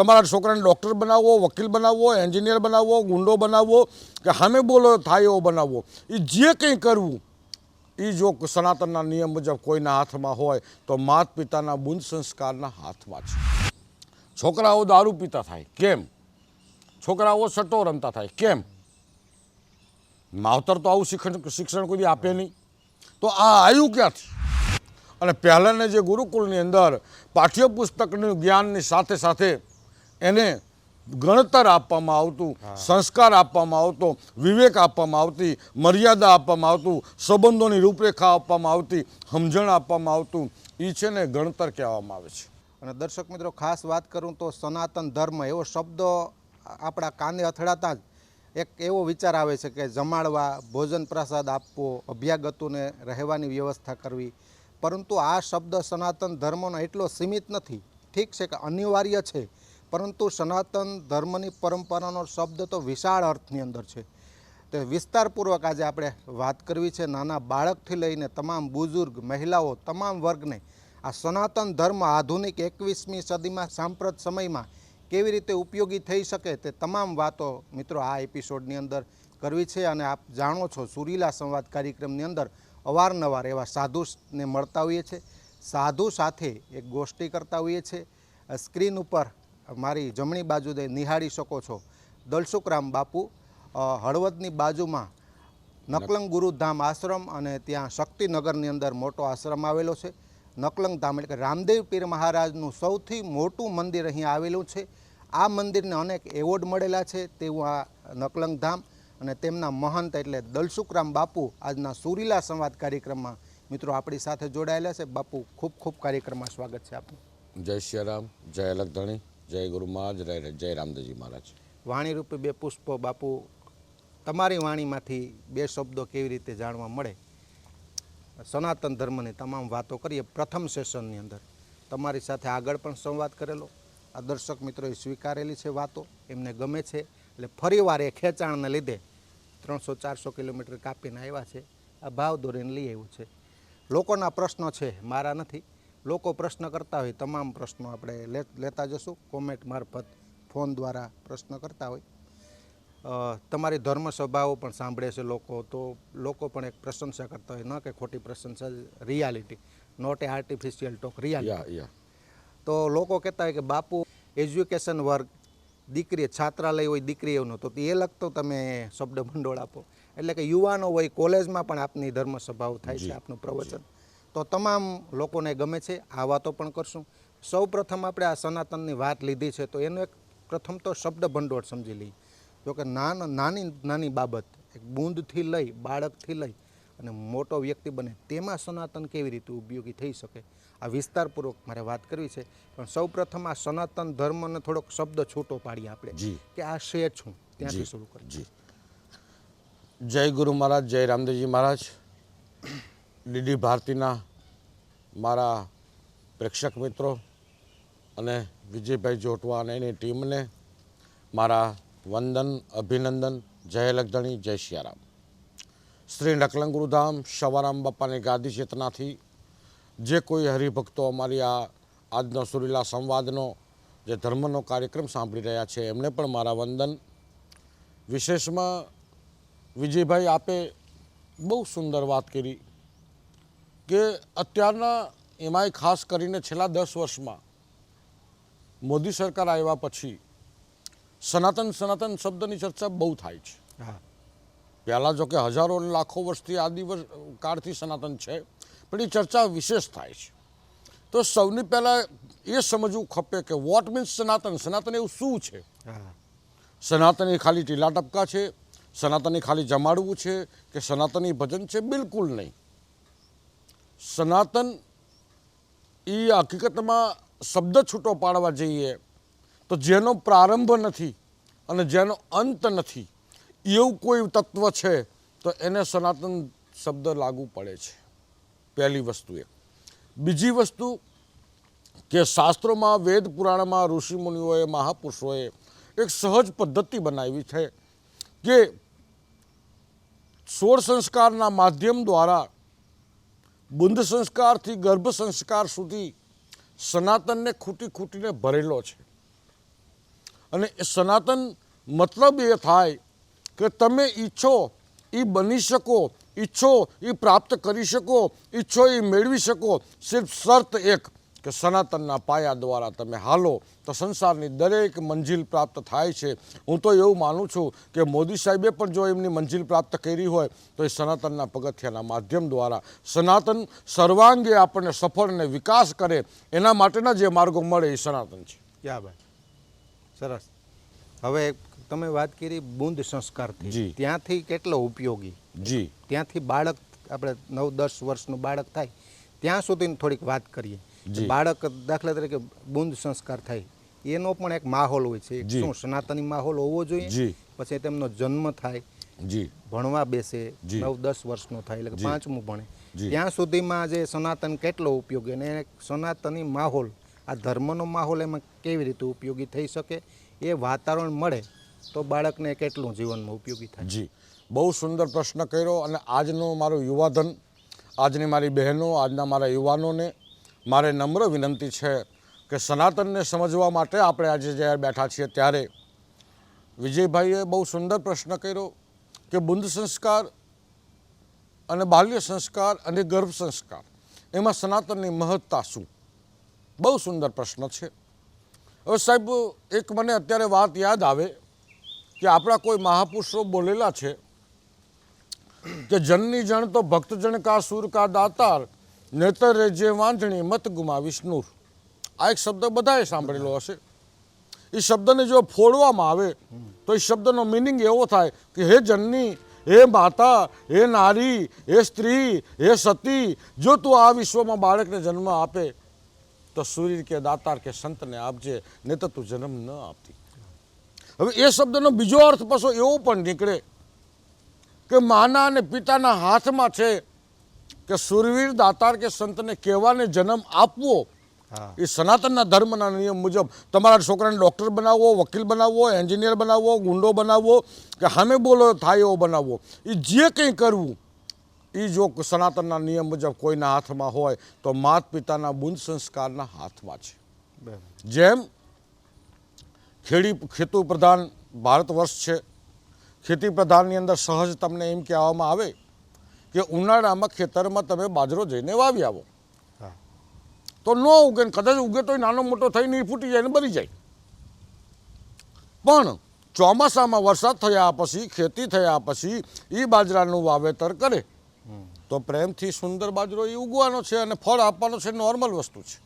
તમારા છોકરાને ડૉક્ટર બનાવવો વકીલ બનાવવો એન્જિનિયર બનાવવો ગુંડો બનાવવો કે સામે બોલો, થાય એવો બનાવવો એ જે કંઈ કરવું એ જો સનાતનના નિયમ મુજબ કોઈના હાથમાં હોય, તો માત પિતાના બુંદ સંસ્કારના હાથમાં છે. છોકરાઓ દારૂ પીતા થાય, કેમ? છોકરાઓ સટ્ટો રમતા થાય, કેમ? માવતર તો આવું શિક્ષણ શિક્ષણ કોઈ આપે નહીં. તો આ આવ્યું ક્યાંથી? અને પહેલાંના જે ગુરુકુળની અંદર પાઠ્યપુસ્તકનું જ્ઞાનની સાથે સાથે એને ગણતર આપવામાં આવતું સંસ્કાર આપવામાં આવતો વિવેક આપવામાં આવતી મર્યાદા આપવામાં આવતું સંબંધોની રૂપરેખા આપવામાં આવતી સમજણ આપવામાં આવતું એ છે ને ગણતર કહેવામાં આવે છે. અને દર્શક મિત્રો ખાસ વાત કરું તો સનાતન ધર્મ એવો શબ્દ આપણા કાને અથડાતા જ એક એવો વિચાર આવે છે કે જમાડવા ભોજન પ્રસાદ આપવો અભ્યાગતોને રહેવાની વ્યવસ્થા કરવી. પરંતુ આ શબ્દ સનાતન ધર્મનો એટલો સીમિત નથી. ઠીક છે કે અનિવાર્ય છે પરંતુ સનાતન ધર્મની પરંપરાનો શબ્દ તો વિશાળ અર્થની અંદર છે. તે વિસ્તારપૂર્વક આજે આપણે વાત કરવી છે નાના બાળકથી લઈને તમામ બુઝુર્ગ, મહિલાઓ, તમામ વર્ગને આ સનાતન ધર્મ આધુનિક એકવીસમી સદીમાં સાંપ્રત સમયમાં કેવી રીતે ઉપયોગી થઈ શકે તે તમામ વાતો મિત્રો આ એપિસોડની અંદર કરવી છે અને આપ જાણો છો સુરીલા સંવાદ કાર્યક્રમની અંદર અવારનવાર એવા સાધુને મળતા હોઈએ છીએ સાધુ સાથે એક ગોષ્ઠી કરતા હોઈએ છીએ સ્ક્રીન ઉપર મારી જમણી બાજુ નિહાળી શકો છો. દલસુખરામ બાપુ હળવદની બાજુમાં નકલંગ ગુરુધામ આશ્રમ અને ત્યાં શક્તિનગરની અંદર મોટો આશ્રમ આવેલો છે. નકલંગ ધામ એટલે કે રામદેવ પીર મહારાજનું સૌથી મોટું મંદિર અહીં આવેલું છે. આ મંદિરને અનેક એવોર્ડ મળેલા છે તેવું આ નકલંગ ધામ અને તેમના મહંત એટલે દલસુખરામ બાપુ આજના સુરીલા સંવાદ કાર્યક્રમમાં મિત્રો આપણી સાથે જોડાયેલા છે. બાપુ, ખૂબ ખૂબ કાર્યક્રમમાં સ્વાગત છે આપનું. જય શ્રી રામ, જય અલગધણી. જય ગુરુ મહારાજ, જય રામદેવજી મહારાજ. વાણી રૂપે બે પુષ્પો, બાપુ, તમારી વાણીમાંથી બે શબ્દો કેવી રીતે જાણવા મળે? સનાતન ધર્મની તમામ વાતો કરીએ પ્રથમ સેશનની અંદર. તમારી સાથે આગળ પણ સંવાદ કરેલો. આ દર્શક મિત્રોએ સ્વીકારેલી છે વાતો, એમને ગમે છે. એટલે ફરીવાર એ ખેંચાણને લીધે ત્રણસો ચારસો કિલોમીટર કાપીને આવ્યા છે. આ ભાવ દોરીને લઈ આવ્યું છે. લોકોના પ્રશ્નો છે, મારા નથી. લોકો પ્રશ્ન કરતા હોય તમામ પ્રશ્નો આપણે લે- લેતા જશું. કોમેન્ટ મારફત ફોન દ્વારા પ્રશ્ન કરતા હોય. તમારી ધર્મ સભાઓ પણ સાંભળે છે લોકો તો લોકો પણ એક પ્રશંસા કરતા હોય ન કે ખોટી પ્રશંસા reality not a artificial talk reality તો લોકો કહેતા હોય કે બાપુ એજ્યુકેશન વર્ગ દીકરી છાત્રાલય હોય દીકરી એવનો તો એ લગતો તમે શબ્દ ભંડોળ આપો. એટલે કે યુવાનો હોય કોલેજમાં પણ આપની ધર્મ સભાઓ થાય છે આપનું પ્રવચન. તો તમામ લોકોને ગમે છે આ વાતો પણ કરશું. સૌ પ્રથમ આપણે આ સનાતનની વાત લીધી છે તો એનો એક પ્રથમ તો શબ્દ ભંડોળ સમજી લઈએ. જો કે નાન નાની નાની બાબત એક બૂંદથી લઈ બાળકથી લઈ અને મોટો વ્યક્તિ બને તેમાં સનાતન કેવી રીતે ઉપયોગી થઈ શકે? આ વિસ્તારપૂર્વક મારે વાત કરવી છે પણ સૌ પ્રથમ આ સનાતન ધર્મને થોડોક શબ્દ છૂટો પાડીએ આપણે કે આ છે છું. ત્યાંથી શરૂ કરીએ. જય ગુરુ મહારાજ જય રામદેવજી મહારાજ. ડીડી ભારતીના મારા પ્રેક્ષક મિત્રો અને વિજયભાઈ જોટવા અને એની ટીમને મારા વંદન, અભિનંદન, જય લગધણી જય શિયારામ શ્રી નકલંગુરુધામ શવારામ બાપાની ગાદી ચેતનાથી જે કોઈ હરિભક્તો અમારી આ આજનો સુરીલા સંવાદનો, જે ધર્મનો કાર્યક્રમ સાંભળી રહ્યા છે, એમને પણ મારા વંદન. વિશેષમાં વિજયભાઈ આપે બહુ સુંદર વાત કરી. કે અત્યારના એમાંય ખાસ કરીને છેલ્લા દસ વર્ષમાં મોદી સરકાર આવ્યા પછી સનાતન સનાતન શબ્દની ચર્ચા બહુ થાય છે. હા. પહેલાં જો કે હજારો લાખો વર્ષથી આ દિવસ કાળથી સનાતન છે પણ એ ચર્ચા વિશેષ થાય છે. તો સૌની પહેલાં એ સમજવું ખપે કે વોટ મીન્સ સનાતન? સનાતન એવું શું છે? સનાતની ખાલી ટીલા ટપકા છે સનાતની ખાલી જમાડવું છે કે સનાતની ભજન છે? બિલકુલ નહીં. સનાતન એ હકીકતમાં શબ્દ છૂટો પાડવા જઈએ તો જેનો પ્રારંભ નથી અને જેનો અંત નથી, એવું કોઈ તત્વ છે, તો એને સનાતન શબ્દ લાગુ પડે છે. પહેલી વસ્તુ એ. બીજી વસ્તુ કે શાસ્ત્રોમાં, વેદ પુરાણમાં ઋષિમુનિઓએ, મહાપુરુષોએ એક સહજ પદ્ધતિ બનાવી છે કે સોળ સંસ્કારના માધ્યમ દ્વારા બુંદ સંસ્કારથી ગર્ભ સંસ્કાર સુધી સનાતનને ખૂટી ખૂટીને ભરેલો છે. અને એ સનાતન મતલબ એ થાય કે તમે ઈચ્છો એ બની શકો, ઈચ્છો એ પ્રાપ્ત કરી શકો, ઈચ્છો એ મેળવી શકો, સિર્ફ શર્ત એક. કે સનાતનના પાયા દ્વારા તમે હાલો તો સંસારની દરેક મંજિલ પ્રાપ્ત થાય છે. હું તો એવું માનું છું કે મોદી સાહેબે પણ જો એમની મંજિલ પ્રાપ્ત કરી હોય તો એ સનાતનના પગથિયાના માધ્યમ દ્વારા સનાતન સર્વાંગે આપણને સફળ અને વિકાસ કરે એના માટેના જે માર્ગો મળે એ સનાતન છે. ક્યાં ભાઈ સરસ. હવે તમે વાત કરી બુંદ સંસ્કારથી. જી. ત્યાંથી કેટલો ઉપયોગી? જી. ત્યાંથી બાળક આપણે નવ દસ વર્ષનું બાળક થાય ત્યાં સુધીની થોડીક વાત કરીએ. બાળક દાખલા તરીકે બુંદ સંસ્કાર થાય. એનો પણ એક માહોલ હોય છે. શું સનાતની માહોલ હોવો જોઈએ? પછી તેમનો જન્મ થાય. જી. ભણવા બેસે. નવ દસ વર્ષનો થાય એટલે કે પાંચમું ભણે. ત્યાં સુધીમાં જે સનાતન કેટલો ઉપયોગી અને સનાતની માહોલ આ ધર્મનો માહોલ એમાં કેવી રીતે ઉપયોગી થઈ શકે એ વાતાવરણ મળે તો બાળકને કેટલું જીવનમાં ઉપયોગી થાય? જી. બહુ સુંદર પ્રશ્ન કર્યો અને આજનો મારો યુવાધન આજની મારી બહેનો આજના મારા યુવાનોને મારે નમ્ર વિનંતી છે કે સનાતનને સમજવા માટે આપણે આજે જ્યારે બેઠા છીએ ત્યારે વિજયભાઈએ બહુ સુંદર પ્રશ્ન કર્યો કે બુંદ સંસ્કાર અને બાલ્ય સંસ્કાર અને ગર્ભ સંસ્કાર, એમાં સનાતનની મહત્તા શું? બહુ સુંદર પ્રશ્ન છે. હવે સાહેબ, એક મને અત્યારે વાત યાદ આવે કે આપણા કોઈ મહાપુરુષો બોલેલા છે કે જનની જણ તો ભક્તજણ કા સુર કા દાતાર નેતર જે વાંધણી, મત ગુમા વિષ્ણુ આ એક શબ્દ બધાએ સાંભળેલો હશે. એ શબ્દને જો ફોડવામાં આવે, તો એ શબ્દનો મિનિંગ એવો થાય કે, હે જનની, હે માતા, હે નારી, હે સ્ત્રી, હે સતી, જો તું આ વિશ્વમાં બાળકને જન્મ આપે, તો સૂર્ય કે દાતાર કે સંતને આપજે, નહીં તો તું જન્મ ન આપતી. હવે એ શબ્દનો બીજો અર્થ પાછો એવો પણ નીકળે કે, માના અને પિતાના હાથમાં છે કે સુરવીર દાતાર કે સંતને કહેવાને જન્મ આપવો એ સનાતનના ધર્મના નિયમ મુજબ તમારા છોકરાને ડૉક્ટર બનાવવો વકીલ બનાવવો એન્જિનિયર બનાવવો ગુંડો બનાવવો કે સામે બોલો થાય એવો બનાવવો એ જે કંઈ કરવું એ જો સનાતનના નિયમ મુજબ કોઈના હાથમાં હોય તો માત પિતાના બુંદ સંસ્કારના હાથમાં છે. જેમ ખેડી ખેતુ પ્રધાન ભારત વર્ષ છે ખેતી પ્રધાનની અંદર સહજ તમને એમ કહેવામાં આવે કે ઉનાળામાં ખેતરમાં તમે બાજરો જઈને વાવી આવો. તો ન ઉગે ને કદાચ ઉગે તો નાનો મોટો થઈને એ ફૂટી જાય ને બરી જાય. પણ ચોમાસામાં વરસાદ થયા પછી ખેતી થયા પછી એ બાજરાનું વાવેતર કરે. તો પ્રેમથી સુંદર બાજરો એ ઉગવાનો છે અને ફળ આપવાનો છે નોર્મલ વસ્તુ છે.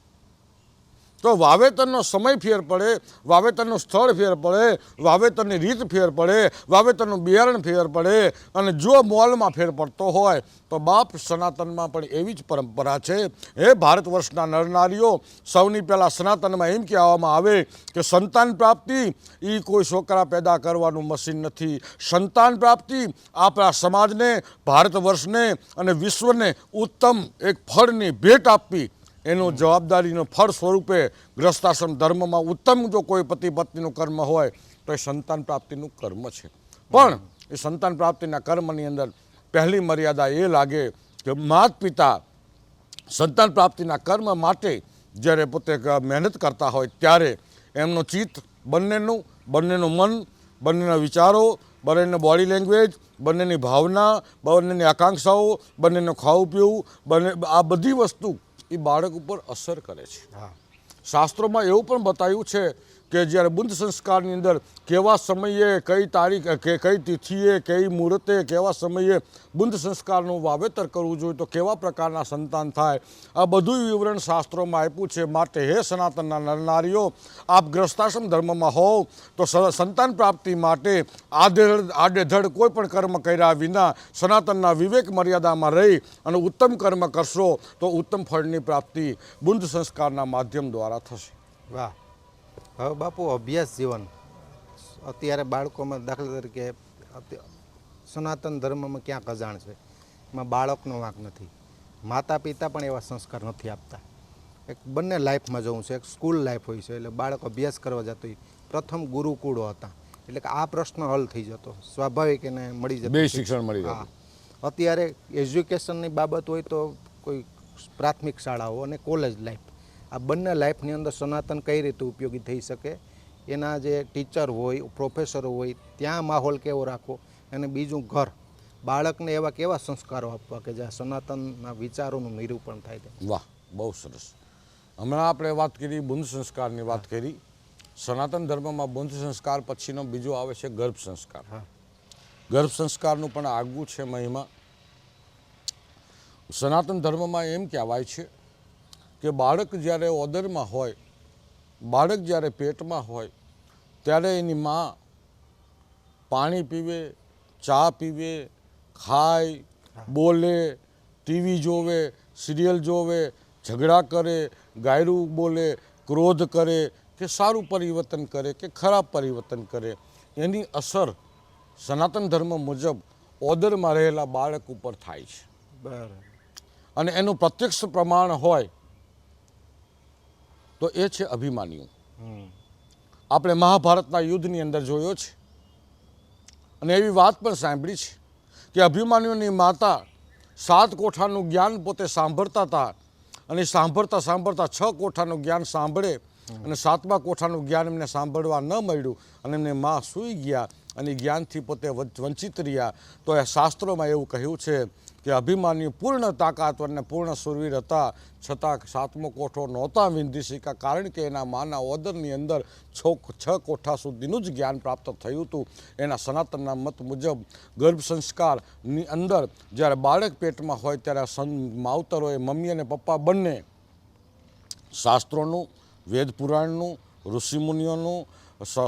તો વાવેતરનો સમય ફેર પડે, વાવેતરનું સ્થળ ફેર પડે, વાવેતરની રીત ફેર પડે, વાવેતરનું બિયારણ ફેર પડે અને જો મોલમાં ફેર પડતો હોય, તો બાપ સનાતનમાં પણ એવી જ પરંપરા છે. હે ભારત વર્ષના નરનારીઓ સૌની પહેલાં સનાતનમાં એમ કહેવામાં આવે કે સંતાન પ્રાપ્તિ એ કોઈ છોકરા પેદા કરવાનું મશીન નથી. સંતાન પ્રાપ્તિ આપણા સમાજને, ભારત વર્ષને અને વિશ્વને ઉત્તમ એક ફળની ભેટ આપવી એનું જવાબદારીનું ફળ સ્વરૂપે ગ્રસ્તાશ્રમ ધર્મમાં ઉત્તમ જો કોઈ પતિ પત્નીનું કર્મ હોય, તો એ સંતાન પ્રાપ્તિનું કર્મ છે. પણ એ સંતાન પ્રાપ્તિના કર્મની અંદર પહેલી મર્યાદા એ લાગે કે માત પિતા સંતાન પ્રાપ્તિના કર્મ માટે જ્યારે પોતે મહેનત કરતા હોય ત્યારે એમનું ચિત્ત બંનેનું બંનેનું મન, બંનેના વિચારો, બંનેની બોડી લેંગ્વેજ બંનેની ભાવના, બંનેની આકાંક્ષાઓ, બંનેનું ખાવું પીવું બંને, આ બધી વસ્તુ એ બાળક ઉપર અસર કરે છે. શાસ્ત્રોમાં એવું પણ બતાવ્યું છે કે જ્યારે બુદ્ધ સંસ્કારની અંદર કેવા સમયે, કઈ તારીખ, કે કઈ તિથિએ, કઈ મુહૂર્તે, કેવા સમયે બુદ્ધ સંસ્કારનું વાવેતર કરવું જોઈએ, તો કેવા પ્રકારના સંતાન થાય? આ બધું વિવરણ શાસ્ત્રોમાં આપ્યું છે. માટે હે સનાતનના નરનારીઓ, આપ ગ્રસ્તાશ્રમ ધર્મમાં હોવ, તો સંતાન પ્રાપ્તિ માટે આડે આડેધડ કોઈ પણ કર્મ કર્યા વિના સનાતનના વિવેક મર્યાદામાં રહી અને ઉત્તમ કર્મ કરશો, તો ઉત્તમ ફળની પ્રાપ્તિ બુદ્ધ સંસ્કારના માધ્યમ દ્વારા થશે. વાહ. હવે બાપુ અભ્યાસ જીવન. અત્યારે બાળકોમાં દાખલા તરીકે સનાતન ધર્મમાં ક્યાંક અજાણ છે. એમાં બાળકનો વાંક નથી. માતા પિતા પણ એવા સંસ્કાર નથી આપતા. એક બંને લાઈફમાં જવું છે. એક સ્કૂલ લાઈફ હોય છે એટલે બાળક અભ્યાસ કરવા જતો હોય. પ્રથમ ગુરુકુળો હતા. એટલે કે આ પ્રશ્ન હલ થઈ જતો. સ્વાભાવિક એને મળી જતો બે શિક્ષણ મળી જતું. અત્યારે એજ્યુકેશનની બાબત હોય તો કોઈ પ્રાથમિક શાળાઓ અને કોલેજ લાઈફ આ બંને લાઈફની અંદર સનાતન કઈ રીતે ઉપયોગી થઈ શકે એના જે ટીચર હોય પ્રોફેસરો હોય ત્યાં માહોલ કેવો રાખવો અને બીજું ઘર. બાળકને એવા કેવા સંસ્કારો આપવા કે જ્યાં સનાતનના વિચારોનું નિરૂપણ થાય છે વાહ બહુ સરસ. હમણાં આપણે વાત કરી બુંદ સંસ્કારની વાત કરી. સનાતન ધર્મમાં બુંદ સંસ્કાર પછીનો બીજો આવે છે ગર્ભ સંસ્કાર. હા. ગર્ભ સંસ્કારનું પણ આગવું છે મહિમા. સનાતન ધર્મમાં એમ કહેવાય છે કે બાળક જ્યારે ઓદરમાં હોય બાળક જ્યારે પેટમાં હોય ત્યારે એની મા પાણી પીવે ચા પીવે ખાય બોલે ટીવી જોવે સિરિયલ જોવે ઝઘડા કરે ગાયરું બોલે ક્રોધ કરે કે સારું પરિવર્તન કરે કે ખરાબ પરિવર્તન કરે એની અસર સનાતન ધર્મ મુજબ ઓદરમાં રહેલા બાળક ઉપર થાય છે. બરાબર. અને એનું પ્રત્યક્ષ પ્રમાણ હોય તો એ છે અભિમાન્યુ આપણે મહાભારતના યુદ્ધની અંદર જોયો છે. અને એવી વાત પણ સાંભળી છે કે અભિમાન્યુની માતા સાત કોઠાનું જ્ઞાન પોતે સાંભળતા હતા અને સાંભળતા સાંભળતા છ કોઠાનું જ્ઞાન સાંભળે અને સાતમા કોઠાનું જ્ઞાન એમને સાંભળવા ન મળ્યું અને એમને માં સૂઈ ગયા અને જ્ઞાનથી પોતે વંચ- વંચિત રહ્યા. તો એ શાસ્ત્રોમાં એવું કહ્યું છે કે અભિમાન્યુ પૂર્ણ તાકાતવર અને પૂર્ણ સુરવીર હતા. છતાં સાતમો કોઠો નહોતા વિંધી શીખ્યા કારણ કે એના માના ઓદરની અંદર છ છ કોઠા સુધીનું જ જ્ઞાન પ્રાપ્ત થયું હતું. એના સનાતનના મત મુજબ ગર્ભ સંસ્કારની અંદર જ્યારે બાળક પેટમાં હોય ત્યારે સન માવતરોએ મમ્મી અને પપ્પા બંને શાસ્ત્રોનું વેદ પુરાણનું ઋષિમુનિઓનું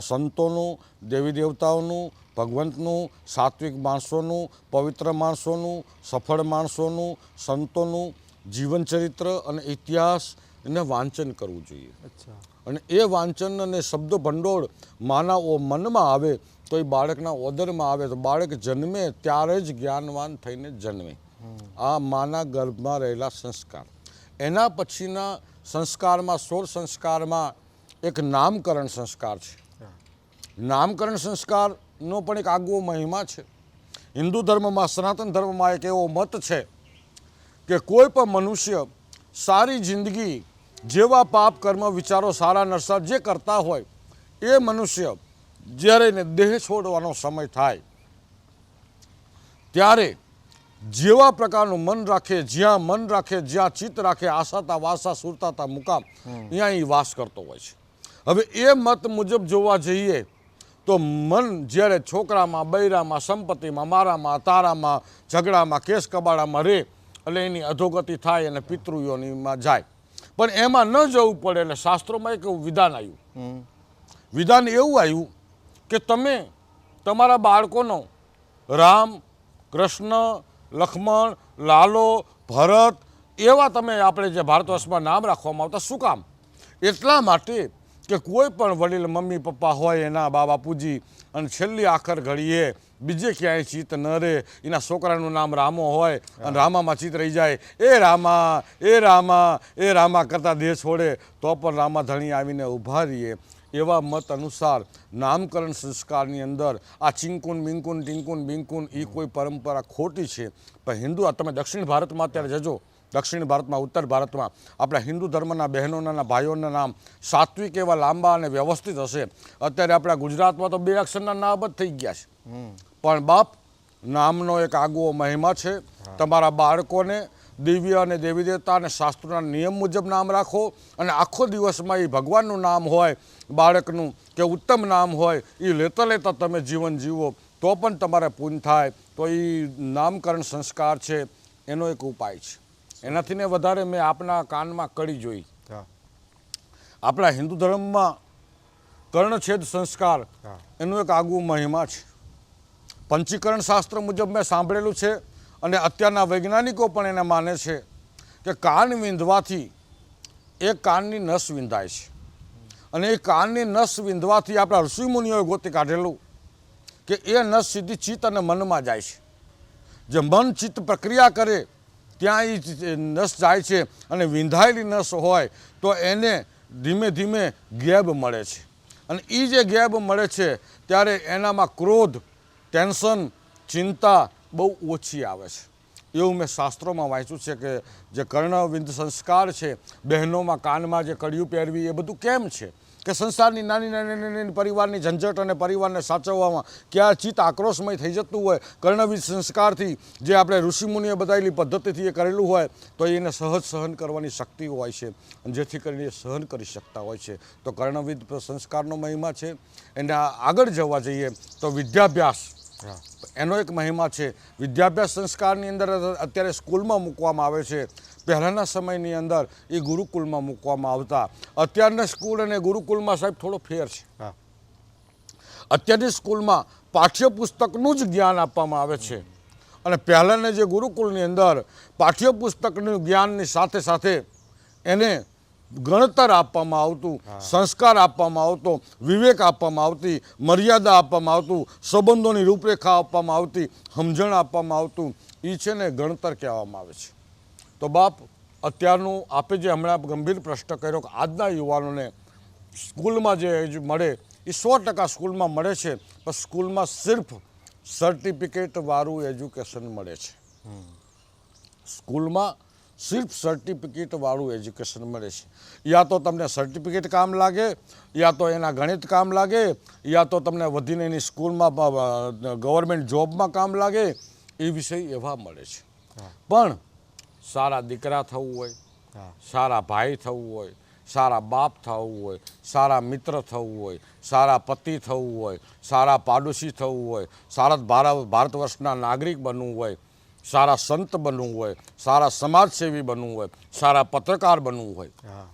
સંતોનું, દેવી દેવતાઓનું ભગવંતનું સાત્વિક માણસોનું પવિત્ર માણસોનું સફળ માણસોનું સંતોનું જીવનચરિત્ર અને ઇતિહાસ એને વાંચન કરવું જોઈએ. અચ્છા. અને એ વાંચન અને શબ્દ ભંડોળ માના ઓ મનમાં આવે તો એ બાળકના ઓદરમાં આવે તો બાળક જન્મે ત્યારે જ જ્ઞાનવાન થઈને જન્મે. આ માના ગર્ભમાં રહેલા સંસ્કાર. એના પછીના સંસ્કારમાં સોળ સંસ્કારમાં એક નામકરણ સંસ્કાર છે. નામકરણ સંસ્કારનો પણ એક આગવો મહિમા છે. હિન્દુ ધર્મમાં સનાતન ધર્મમાં એક એવો મત છે કે કોઈ પણ મનુષ્ય સારી જિંદગી જેવા પાપ કર્મ વિચારો સારા નરસા જે કરતા હોય એ મનુષ્ય જ્યારે એને દેહ છોડવાનો સમય થાય ત્યારે જેવા પ્રકારનું મન રાખે જ્યાં મન રાખે જ્યાં ચિત્ત રાખે આશાતા વાસા સુરતાતા મુકામ ત્યાં એ વાસ કરતો હોય છે. હવે એ મત મુજબ જોવા જઈએ તો મન જ્યારે છોકરામાં બૈરામાં સંપત્તિમાં મારામાં તારામાં ઝઘડામાં કેસ કબાડામાં રહે એટલે એની અધોગતિ થાય અને પિતૃયોનીમાં જાય. પણ એમાં ન જવું પડે એટલે શાસ્ત્રોમાં એક એવું વિધાન આવ્યું. વિધાન એવું આવ્યું કે તમે તમારા બાળકોનો રામ કૃષ્ણ લક્ષ્મણ લાલો ભરત એવા તમે આપણે જે ભારત વર્ષમાં નામ રાખવામાં આવતા શું કામ? એટલા માટે કે કોઈ પણ વડીલ મમ્મી પપ્પા હોય એના બા બાપુજી અને છેલ્લી આખર ઘડીએ બીજે ક્યાંય ચિત્ત ન રહે. એના છોકરાનું નામ રામો હોય અને રામામાં ચિત્ત રહી જાય. એ રામા એ રામા એ રામા કરતાં દેહ છોડે તો પણ રામા ધણી આવીને ઊભા રહીએ. એવા મત અનુસાર નામકરણ સંસ્કારની અંદર આ ચિંકુન મિંકુન ટિંકુન બિંકુન એ કોઈ પરંપરા ખોટી છે. પણ હિન્દુ આ તમે દક્ષિણ ભારતમાં અત્યારે જજો. દક્ષિણ ભારતમાં ઉત્તર ભારતમાં આપણા હિન્દુ ધર્મના બહેનોના ભાઈઓના નામ સાત્વિક એવા લાંબા અને વ્યવસ્થિત હશે. અત્યારે આપણા ગુજરાતમાં તો બે અક્ષરના નામ જ થઈ ગયા છે. પણ બાપ નામનો એક આગવો મહિમા છે. તમારા બાળકોને દિવ્ય અને દેવી દેવતા અને શાસ્ત્રોના નિયમ મુજબ નામ રાખો અને આખો દિવસમાં એ ભગવાનનું નામ હોય બાળકનું કે ઉત્તમ નામ હોય એ લેતા લેતા તમે જીવન જીવો. તો પણ તમારે પૂન થાય. તો એ નામકરણ સંસ્કાર છે. એનો એક ઉપાય છે. એનાથી ને વધારે મેં આપના કાનમાં કડી જોઈ. આપણા હિન્દુ ધર્મમાં કર્ણછેદ સંસ્કાર એનું એક આગવું મહિમા છે. પંચીકરણ શાસ્ત્ર મુજબ મેં સાંભળેલું છે અને અત્યારના વૈજ્ઞાનિકો પણ એને માને છે કે કાન વિંધવાથી એ કાનની નસ વિંધાય છે. અને એ કાનની નસ વિંધવાથી આપણા ઋષિમુનિઓએ ગોતી કાઢેલું કે એ નસ સીધી ચિત્ત અને મનમાં જાય છે. જે મન ચિત્ત પ્રક્રિયા કરે ત્યાં એ, નસ જાય છે અને વિંધાયેલી નસ હોય તો એને ધીમે ધીમે ગેબ મળે છે. અને એ જે ગેબ મળે છે, ત્યારે એનામાં ક્રોધ, ટેન્શન, ચિંતા બહુ ઓછી આવે છે. એવું મેં શાસ્ત્રોમાં વાંચ્યું છે કે જે કર્ણવિંદ સંસ્કાર છે, બહેનોમાં કાનમાં જે કડિયું પહેરવી એ બધું કેમ છે? કે સંસારની નાની નાની નાની પરિવારની ઝંઝટ અને પરિવારને સાચવવામાં ક્યાં ચિત્ત આક્રોશમય થઈ જતું હોય કર્ણવિધ સંસ્કારથી જે આપણે ઋષિમુનિએ બતાવેલી પદ્ધતિથી એ કરેલું હોય, તો એને સહજ સહન કરવાની શક્તિ હોય છે. જેથી કરીને સહન કરી શકતા હોય છે. તો કર્ણવિધ સંસ્કારનો મહિમા છે. એને આગળ જવા જઈએ તો વિદ્યાભ્યાસ એનો એક મહિમા છે. વિદ્યાભ્યાસ સંસ્કારની અંદર અત્યારે સ્કૂલમાં મૂકવામાં આવે છે. પહેલાંના સમયની અંદર એ ગુરુકુલમાં મૂકવામાં આવતા. અત્યારના સ્કૂલ અને ગુરુકુલમાં સાહેબ થોડો ફેર છે. હા. અત્યારની સ્કૂલમાં પાઠ્યપુસ્તકનું જ જ્ઞાન આપવામાં આવે છે. અને પહેલાંના જે ગુરુકુલની અંદર પાઠ્યપુસ્તકનું જ્ઞાનની સાથે સાથે એને ગણતર આપવામાં આવતું સંસ્કાર આપવામાં આવતો વિવેક આપવામાં આવતી મર્યાદા આપવામાં આવતું સંબંધોની રૂપરેખા આપવામાં આવતી સમજણ આપવામાં આવતું એ છે ને ગણતર કહેવામાં આવે છે. તો બાપ અત્યારનું આપે જે હમણાં ગંભીર પ્રશ્ન કર્યો કે આજના યુવાનોને સ્કૂલમાં જે મળે એ સો ટકા સ્કૂલમાં મળે છે પણ સ્કૂલમાં સિર્ફ સર્ટિફિકેટવાળું એજ્યુકેશન મળે છે. સ્કૂલમાં સિર્ફ સર્ટિફિકેટવાળું એજ્યુકેશન મળે છે. યા તો તમને સર્ટિફિકેટ કામ લાગે યા તો એના ગણિત કામ લાગે યા તો તમને વધીને એની સ્કૂલમાં ગવર્મેન્ટ જોબમાં કામ લાગે એ વિષય એવા મળે છે. પણ સારા દીકરા થવું હોય સારા ભાઈ થવું હોય સારા બાપ થવું હોય સારા મિત્ર થવું હોય સારા પતિ થવું હોય સારા પાડોશી થવું હોય સારા ભારત ભારત વર્ષના નાગરિક બનવું હોય સારા સંત બનવું હોય સારા સમાજસેવી બનવું હોય સારા પત્રકાર બનવું હોય હા.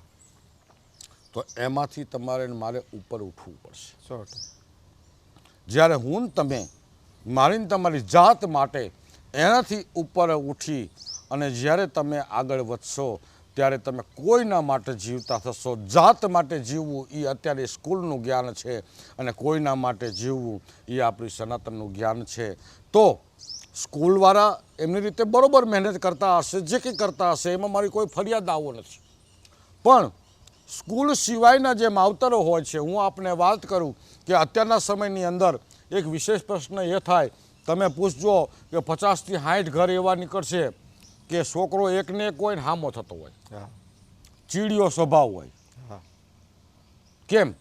તો એમાંથી તમારે મારે ઉપર ઉઠવું પડશે. જ્યારે હું તમે મારીને તમારી જાત માટે એનાથી ઉપર ઉઠી અને જ્યારે તમે આગળ વધશો ત્યારે તમે કોઈના માટે જીવતા થશો જાત માટે જીવવું એ અત્યારે સ્કૂલનું જ્ઞાન છે અને કોઈના માટે જીવવું એ આપણી સનાતનનું જ્ઞાન છે. તો સ્કૂલવાળા એમની રીતે બરાબર મહેનત કરતા હશે જે કંઈ કરતા હશે એમાં મારી કોઈ ફરિયાદ આવો નથી. પણ સ્કૂલ સિવાયના જે માવતરો હોય છે હું આપને વાત કરું કે અત્યારના સમયની અંદર એક વિશેષ પ્રશ્ન એ થાય તમે પૂછજો કે પચાસથી સાઠ ઘર એવા નીકળશે કે છોકરો એકને એક હોય ને હામો થતો હોય. ચીડિયો સ્વભાવ હોય. કેમ?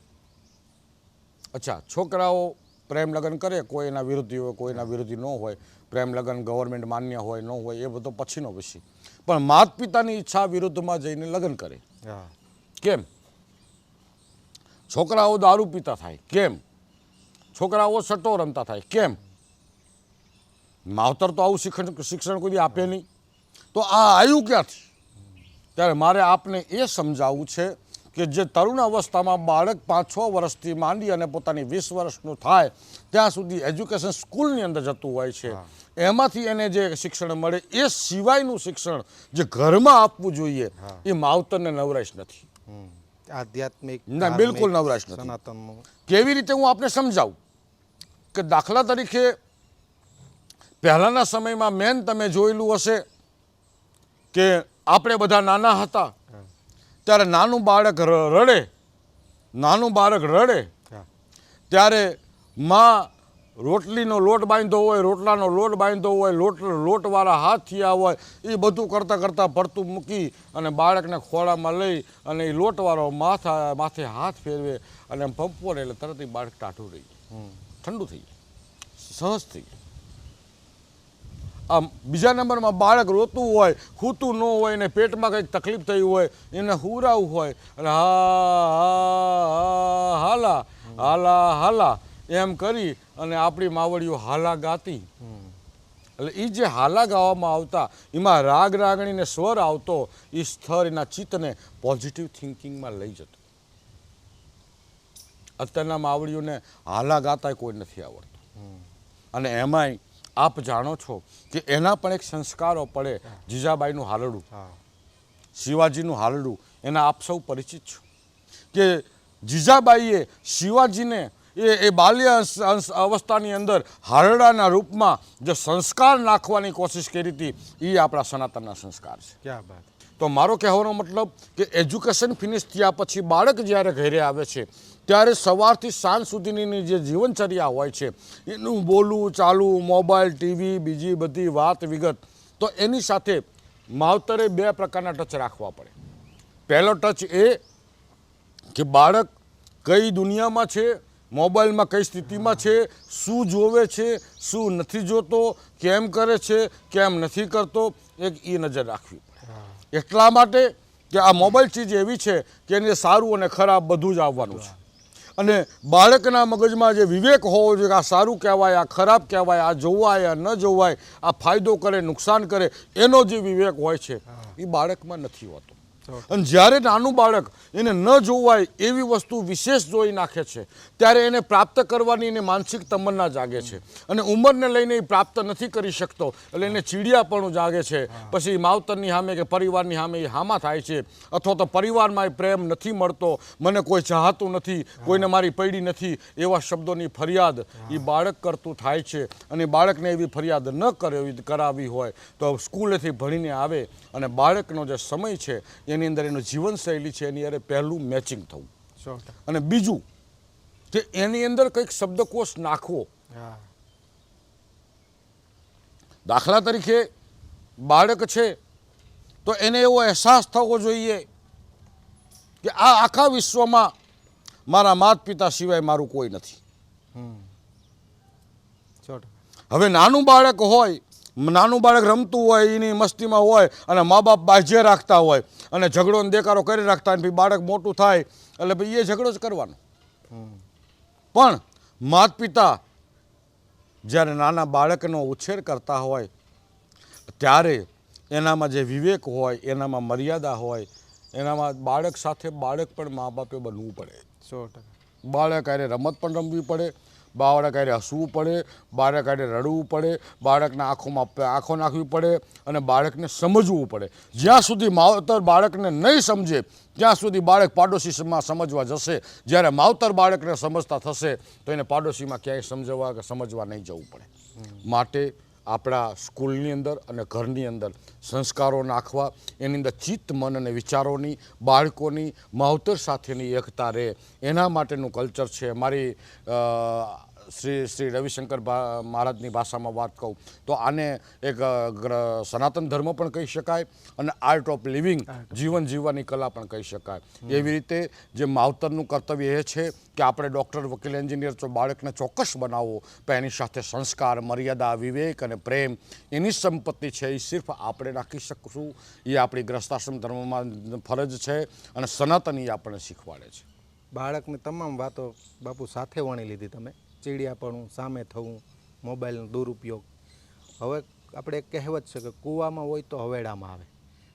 અચ્છા છોકરાઓ પ્રેમ લગ્ન કરે કોઈ એના વિરોધી હોય કોઈ એના વિરોધી ન હોય. પ્રેમ લગ્ન ગવર્મેન્ટ માન્ય હોય ન હોય એ બધો પછીનો વિષય. પણ માત પિતાની ઈચ્છા વિરુદ્ધમાં જઈને લગ્ન કરે. કેમ? છોકરાઓ દારૂ પીતા થાય. કેમ? છોકરાઓ સટ્ટો રમતા થાય. કેમ? માવતર તો આવું શિક્ષણ શિક્ષણ કોઈ આપે નહીં. તો આ આવ્યું ક્યાંથી? ત્યારે મારે આપને એ સમજાવવું છે કે જે તરુણ અવસ્થામાં બાળક પાંચ છ વર્ષથી માંડી અને પોતાની વીસ વર્ષનું થાય ત્યાં સુધી એજ્યુકેશન સ્કૂલની અંદર જતું હોય છે. એમાંથી એને જે શિક્ષણ મળે એ સિવાયનું શિક્ષણ જે ઘરમાં આપવું જોઈએ એ માવતરને નવરાશ નથી. આધ્યાત્મિક ના, બિલકુલ નવરાશ નથી. સનાતનનું. કેવી રીતે હું આપને સમજાવું? કે દાખલા તરીકે પહેલાંના સમયમાં મેન તમે જોયેલું હશે કે આપણે બધા નાના હતા ત્યારે નાનું બાળક રડે. નાનું બાળક રડે. ત્યારે માં રોટલીનો લોટ બાંધ્યો હોય રોટલાનો લોટ બાંધતો હોય લોટ લોટવાળા હાથ થયા હોય એ બધું કરતાં કરતાં પડતું મૂકી અને બાળકને ખોળામાં લઈ અને એ લોટવાળો માથા માથે હાથ ફેરવે અને એમ એટલે તરત એ બાળક ટાઢું રહી ઠંડુ થઈ જાય સહજ થઈ જાય આમ બીજા નંબરમાં બાળક રોતું હોય હૂતું ન હોય ને પેટમાં કંઈક તકલીફ થઈ હોય એને હુરાવું હોય. અને હા હાલા હાલા હાલા એમ કરી અને આપણી માવડીઓ હાલા ગાતી. એટલે એ જે હાલા ગાવામાં આવતા એમાં રાગ રાગણીને સ્વર આવતો એ સ્થળ એના ચિત્તને પોઝિટિવ થિંકિંગમાં લઈ જતો. અત્યારના માવડીઓને હાલા ગાતા કોઈ નથી આવડતું. અને એમાંય આપ જાણો છો કે એના પણ એક સંસ્કારો પડે જીજાબાઈનું હાલડું. શિવાજીનું હાલડું. એના આપ સૌ પરિચિત છો. કે જીજાબાઈએ શિવાજીને એ એ બાલ્ય અવસ્થાની અંદર હારડાના રૂપમાં જે સંસ્કાર નાખવાની કોશિશ કરી હતી એ આપણા સનાતનના સંસ્કાર છે. ક્યાં બાત. તો મારો કહેવાનો મતલબ કે એજ્યુકેશન ફિનિશ થયા પછી બાળક જ્યારે ઘરે આવે છે ત્યારે સવારથી સાંજ સુધીની જે જીવનચર્યા હોય છે એનું બોલવું ચાલવું મોબાઈલ ટીવી બીજી બધી વાત વિગત તો એની સાથે માવતરે બે પ્રકારના ટચ રાખવા પડે. પહેલો ટચ એ કે બાળક કઈ દુનિયામાં છે મોબાઈલમાં કઈ સ્થિતિમાં છે શું જોવે છે શું નથી જોતો કેમ કરે છે કેમ નથી કરતો એક એ નજર રાખવી પડે. એટલા માટે કે આ મોબાઈલ ચીજ એવી છે કે એને સારું અને ખરાબ બધું જ આવવાનું છે. અને બાળકના મગજમાં જે વિવેક હોવો જોઈએ આ સારું કહેવાય આ ખરાબ કહેવાય આ જોવાય આ ન જોવાય આ ફાયદો કરે નુકસાન કરે એનો જે વિવેક હોય છે એ બાળકમાં નથી હોતો. અને જ્યારે નાનું બાળક એને ન જોવાય એવી વસ્તુ વિશેષ જોઈ નાખે છે, ત્યારે એને પ્રાપ્ત કરવાની એને માનસિક તમન્ના જાગે છે. અને ઉંમરને લઈને એ પ્રાપ્ત નથી કરી શકતો, એટલે એને ચીડિયાપણું જાગે છે. પછી માવતરની સામે કે પરિવારની સામે એ હામા થાય છે, અથવા તો પરિવારમાં એ પ્રેમ નથી મળતો, મને કોઈ ચાહતું નથી, કોઈને મારી પૈડી નથી, એવા શબ્દોની ફરિયાદ એ બાળક કરતું થાય છે. અને બાળકને એવી ફરિયાદ ન કરવી, કરાવી હોય, તો સ્કૂલેથી ભણીને આવે અને બાળકનો જે સમય છે, એની અંદર એનું જીવનશૈલી છે એની અરે પહેલું મેચિંગ થવું. અને બીજું કે એની અંદર કંઈક શબ્દકોશ નાખવો. દાખલા તરીકે બાળક છે તો એને એવો અહેસાસ થવો જોઈએ કે આ આખા વિશ્વમાં મારા માત પિતા સિવાય મારું કોઈ નથી. હવે નાનું બાળક હોય નાનું બાળક રમતું હોય એની મસ્તીમાં હોય અને મા બાપ બાજ્ય રાખતા હોય અને ઝઘડોને દેકારો કરી રાખતા હોય અને બાળક મોટું થાય એટલે ભાઈ એ ઝઘડો જ કરવાનો. પણ માત પિતા જ્યારે નાના બાળકનો ઉછેર કરતા હોય ત્યારે એનામાં જે વિવેક હોય એનામાં મર્યાદા હોય એનામાં બાળક સાથે બાળક પણ મા બાપે બનવું પડે. સો ટકા. બાળક અરે રમત પણ રમવી પડે બાળક હારે હસવું પડે, બાળક હારે રડવું પડે, બાળકના આંખોમાં આંખો નાખવી પડે અને બાળકને સમજવું પડે. જ્યાં સુધી માવતર બાળકને નહીં સમજે, ત્યાં સુધી બાળક પાડોશીમાં સમજવા જશે. જ્યારે માવતર બાળકને સમજતા થશે, તો એને પાડોશીમાં ક્યાંય સમજવા કે સમજવા નહીં જવું પડે. માટે આપણા સ્કૂલની અંદર અને ઘરની અંદર સંસ્કારો નાખવા, એની અંદર ચિત્ત, મન અને વિચારોની, બાળકોની માવતર સાથેની એકતા રહે. એના માટેનું કલ્ચર છે. મારી શ્રી શ્રી રવિશંકર મહારાજની ભાષામાં વાત કહું તો આને એક સનાતન ધર્મ પણ કહી શકાય અને આર્ટ ઓફ લિવિંગ જીવન જીવવાની કલા પણ કહી શકાય. એવી રીતે જે માવતરનું કર્તવ્ય એ છે કે આપણે ડૉક્ટર વકીલ એન્જિનિયર તો બાળકને ચોક્કસ બનાવવો પણ એની સાથે સંસ્કાર મર્યાદા વિવેક અને પ્રેમ એની સંપત્તિ છે એ સિર્ફ આપણે રાખી શકશું. એ આપણી ગ્રસ્તાશ્રમ ધર્મમાં ફરજ છે અને સનાતન એ આપણને શીખવાડે છે. બાળકની તમામ વાતો બાપુ સાથે વણી લીધી તમે. ચીડિયાપણું, સામે થવું, મોબાઈલનો દુરુપયોગ. હવે આપણે કહેવત છે કે કૂવામાં હોય તો હવેડામાં આવે.